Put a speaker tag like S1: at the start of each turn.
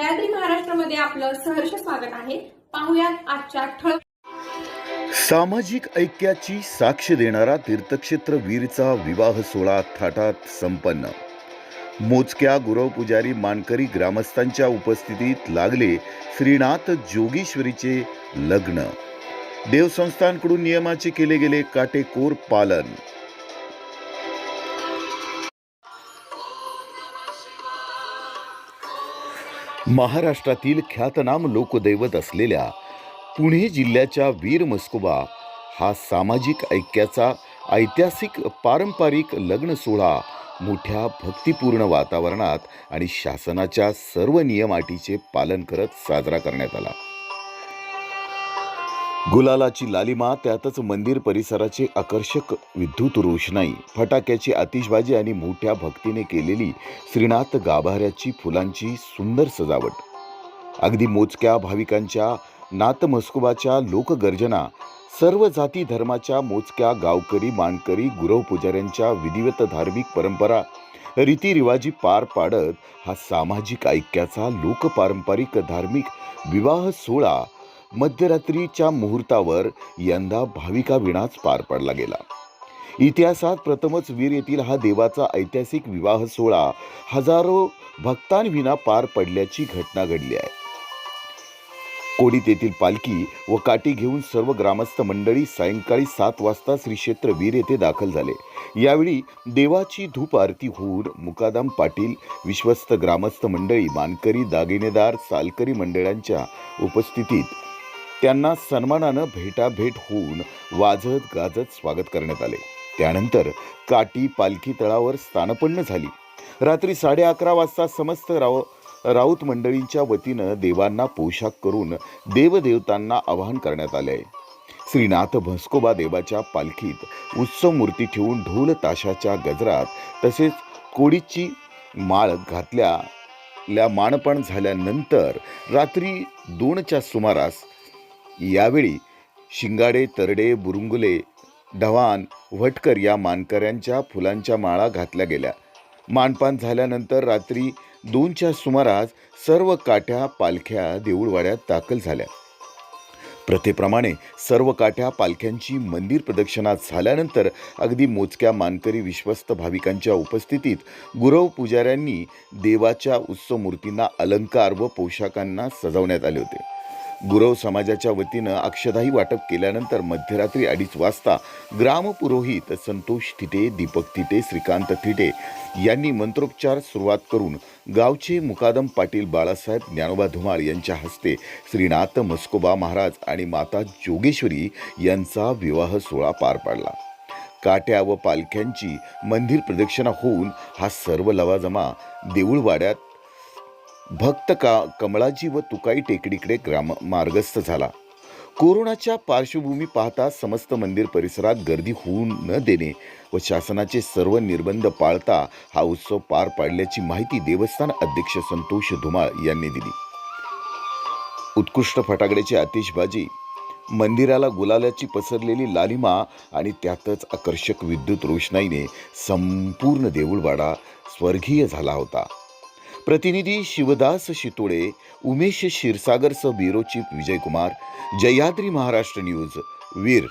S1: सह्याद्री महाराष्ट्रामध्ये आपलं सहर्ष स्वागत आहे. पाहुयात आजच्या ठळक
S2: सामाजिक ऐक्याची साक्ष देणारा तीर्थक्षेत्र वीरचा विवाह सोहळा थाटात संपन्न. मोजक्या गुरव पुजारी मानकरी ग्रामस्थांच्या उपस्थितीत लागले श्रीनाथ जोगेश्वरीचे लग्न. देवसंस्थांकडून नियमाचे केले गेले काटेकोर पालन. महाराष्ट्रातील ख्यातनाम लोकदैवत असलेल्या पुणे जिल्ह्याच्या वीर मस्कोबा हा सामाजिक ऐक्याचा ऐतिहासिक पारंपरिक लग्न सोहळा मोठ्या भक्तिपूर्ण वातावरणात आणि शासनाच्या सर्व नियमाटीचे पालन करत साजरा करण्यात आला. गुलालाची लालिमा त्यातच मंदिर परिसराचे आकर्षक विद्युत रोषणाई फटाक्याची आतिषबाजी आणि मोठ्या भक्तीने केलेली श्रीनाथ गाभाऱ्याची फुलांची सुंदर सजावट. अगदी मोजक्या भाविकांच्या नातमस्कुबाच्या लोकगर्जना सर्व जाती धर्माच्या मोजक्या गावकरी मानकरी गुरव पुजाऱ्यांच्या विधिवत धार्मिक परंपरा रीतिरिवाजी पार पाडत हा सामाजिक ऐक्याचा लोकपारंपरिक धार्मिक विवाह सोहळा मध्यरात्रीच्या मुहूर्तावर यंदा भाविकाविनाच पार पडला गेला. इतिहासात प्रथमच वीर येथील हा देवाचा ऐतिहासिक विवाह सोहळा हजारो भक्तांविना पार पडल्याची घटना घडली आहे. कोडीत येथील पालखी व काठी घेऊन सर्व ग्रामस्थ मंडळी सायंकाळी सात वाजता श्री क्षेत्र वीर येथे दाखल झाले. यावेळी देवाची धूप आरती होऊन मुकादाम पाटील विश्वस्त ग्रामस्थ मंडळी मानकरी दागिनेदार सालकरी मंडळांच्या उपस्थितीत त्यांना सन्मानानं भेटाभेट होऊन वाजत गाजत स्वागत करण्यात आले. त्यानंतर काटी पालखी तळावर स्थानपन्न झाली. रात्री साडे अकरा वाजता समस्त राव राऊत मंडळींच्या वतीनं देवांना पोशाख करून देवदेवतांना आवाहन करण्यात आले आहे श्रीनाथ भस्कोबा देवाच्या पालखीत उत्सव मूर्ती ठेवून ढोल ताशाच्या गजरात तसेच कोडीची माळ घातल्या माणपण झाल्यानंतर रात्री दोनच्या सुमारास यावेळी शिंगाडे तरडे बुरुंगुले धवान वटकर या मानकऱ्यांच्या फुलांच्या माळा घातल्या गेल्या. मानपान झाल्यानंतर रात्री दोनच्या सुमारास सर्व काठ्या पालख्या देऊळवाड्यात दाखल झाल्या. प्रथेप्रमाणे सर्व काठ्या पालख्यांची मंदिर प्रदक्षिणा झाल्यानंतर अगदी मोजक्या मानकरी विश्वस्त भाविकांच्या उपस्थितीत गुरव पुजाऱ्यांनी देवाच्या उत्सव मूर्तींना अलंकार व पोशाखांना सजवण्यात आले होते. गुरव समाजाच्या वतीनं अक्षदाही वाटप केल्यानंतर मध्यरात्री अडीच वाजता ग्रामपुरोहित संतोष थिटे दीपक थिटे श्रीकांत थिटे यांनी मंत्रोपचार सुरुवात करून गावचे मुकादम पाटील बाळासाहेब ज्ञानोबा धुमाळ यांच्या हस्ते श्रीनाथ मस्कोबा महाराज आणि माता जोगेश्वरी यांचा विवाह सोहळा पार पाडला. काट्या व पालख्यांची मंदिर प्रदक्षिणा होऊन हा सर्व लवाजमा देऊळवाड्यात भक्त का कमळाजी व तुकाई टेकडीकडे ग्राम मार्गस्थ झाला. कोरोनाच्या पार्श्वभूमी पाहता समस्त मंदिर परिसरात गर्दी होऊ न देणे व शासनाचे सर्व निर्बंध पाळता हा उत्सव पार पाडल्याची माहिती देवस्थान अध्यक्ष संतोष धुमाळ यांनी दिली. उत्कृष्ट फटाकड्याची आतिषबाजी मंदिराला गुलालाची पसरलेली लालिमा आणि त्यातच आकर्षक विद्युत रोषणाईने संपूर्ण देऊळवाडा स्वर्गीय झाला होता. प्रतिनिधी Shivdas Shitole Umesh क्षीरसागरसह bureau chief Vijaykumar Jayadri Maharashtra news Veer